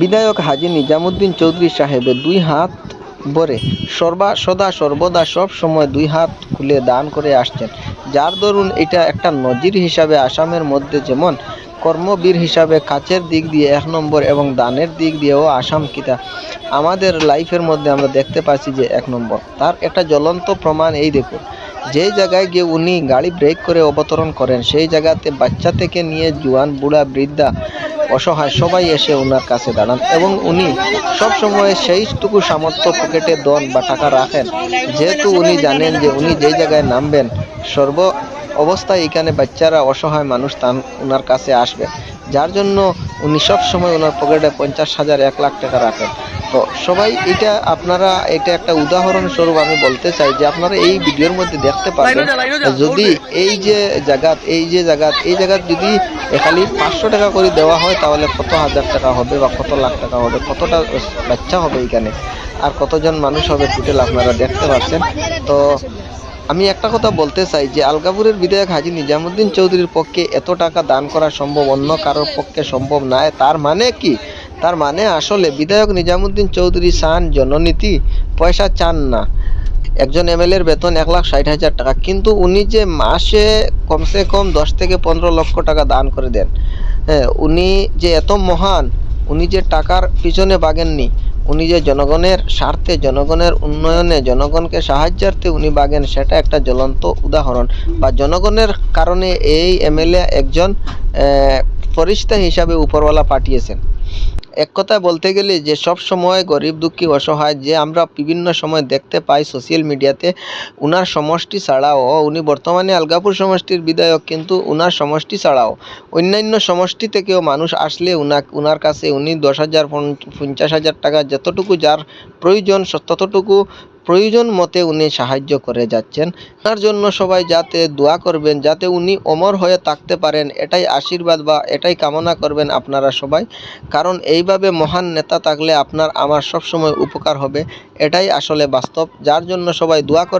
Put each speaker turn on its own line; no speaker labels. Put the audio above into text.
বিধায়ক হাজি নিজামুদ্দিন চৌধুরী সাহেবের দুই হাত ভরে সর্বা, সদা সর্বদা সব সময় দুই হাত খুলে দান করে আসছেন। যার দরুন এটা একটা নজির হিসাবে আসামের মধ্যে যেমন কর্মবীর হিসাবে কাচের দিক দিয়ে এক নম্বর এবং দানের দিক দিয়েও আসাম কিতা। আমাদের লাইফের মধ্যে আমরা দেখতে পাচ্ছি যে এক নম্বর। তার একটা জ্বলন্ত প্রমাণ এই দেখুন। যেই জায়গায় গিয়ে উনি গাড়ি ব্রেক করে অবতরণ করেন, সেই জায়গাতে বাচ্চা থেকে নিয়ে জোয়ান, বুড়া, বৃদ্ধা অসহায় সবাই এসে ওনার কাছে দাঁড়ান এবং উনি সবসময় সেইটুকু সামর্থ্য পকেটে দন বা টাকা রাখেন। যেহেতু উনি জানেন যে উনি যেই জায়গায় নামবেন, সর্ব অবস্থায় এখানে বাচ্চারা অসহায় মানুষ তান ওনার কাছে আসবে। যার জন্য উনি সব সময় ওনার পকেটে পঞ্চাশ হাজার এক লাখ টাকা রাখেন। তো সবাই এটা আপনারা এটা একটা উদাহরণ স্বরূপ আমি বলতে চাই যে আপনারা এই ভিডিওর মধ্যে দেখতে পাবেন যদি এই যে জায়গাত এই যে জায়গাত এই জায়গাত যদি খালি পাঁচশো টাকা করে দেওয়া হয় তাহলে কত হাজার টাকা হবে বা কত লাখ টাকা হবে? কতটা বাচ্চা হবে এখানে? আর কতজন মানুষ হবে টোটাল আপনারা দেখতে পাচ্ছেন। তো আমি একটা কথা বলতে চাই যে আলগাপুরের বিধায়ক হাজি নিজামুদ্দিন চৌধুরীর পক্ষে এত টাকা দান করা সম্ভব, অন্য কারোর পক্ষে সম্ভব নয়। তার মানে কি? তার মানে আসলে বিধায়ক নিজামুদ্দিন চৌধুরী চান জননীতি, পয়সা চান না। একজন এমএলএর বেতন এক লাখ ষাট হাজার টাকা, কিন্তু উনি যে মাসে কমসে কম দশ থেকে পনেরো লক্ষ টাকা দান করে দেন। হ্যাঁ উনি যে এত মহান, উনি যে টাকার পিছনে বাগেননি উনি যে জনগণের স্বার্থে, জনগণের উন্নয়নে, জনগণকে সাহায্যার্থে উনি বাগেন, সেটা একটা জ্বলন্ত উদাহরণ। বা জনগণের কারণে এই এমএলএ একজন ফরিস্তা হিসাবে উপরওয়ালা পাঠিয়েছেন। এক কথায় বলতে গেলে যে সব সময় গরিব দুঃখী অসহায় যে আমরা বিভিন্ন সময় দেখতে পাই সোশ্যাল মিডিয়াতে উনার সমষ্টি ছাড়াও, উনি বর্তমানে আলগাপুর সমষ্টির বিধায়ক কিন্তু উনার সমষ্টি ছাড়াও। অন্যান্য সমষ্টি থেকেও মানুষ আসলে উনা উনার কাছে উনি দশ হাজার পঞ্চাশ হাজার টাকা যতটুকু যার প্রয়োজন ততটুকু প্রয়োজন মতে উনি সাহায্য করে যাচ্ছেন। তার জন্য সবাই যাতে দোয়া করবেন, যাতে উনি অমর হয়ে থাকতে পারেন, এটাই আশীর্বাদ বা এটাই কামনা করবেন আপনারা সবাই। কারণ এইভাবে মহান নেতা থাকলে আপনার আমার সবসময় উপকার হবে। এটাই আসলে বাস্তব। যার জন্য সবাই দোয়া করবেন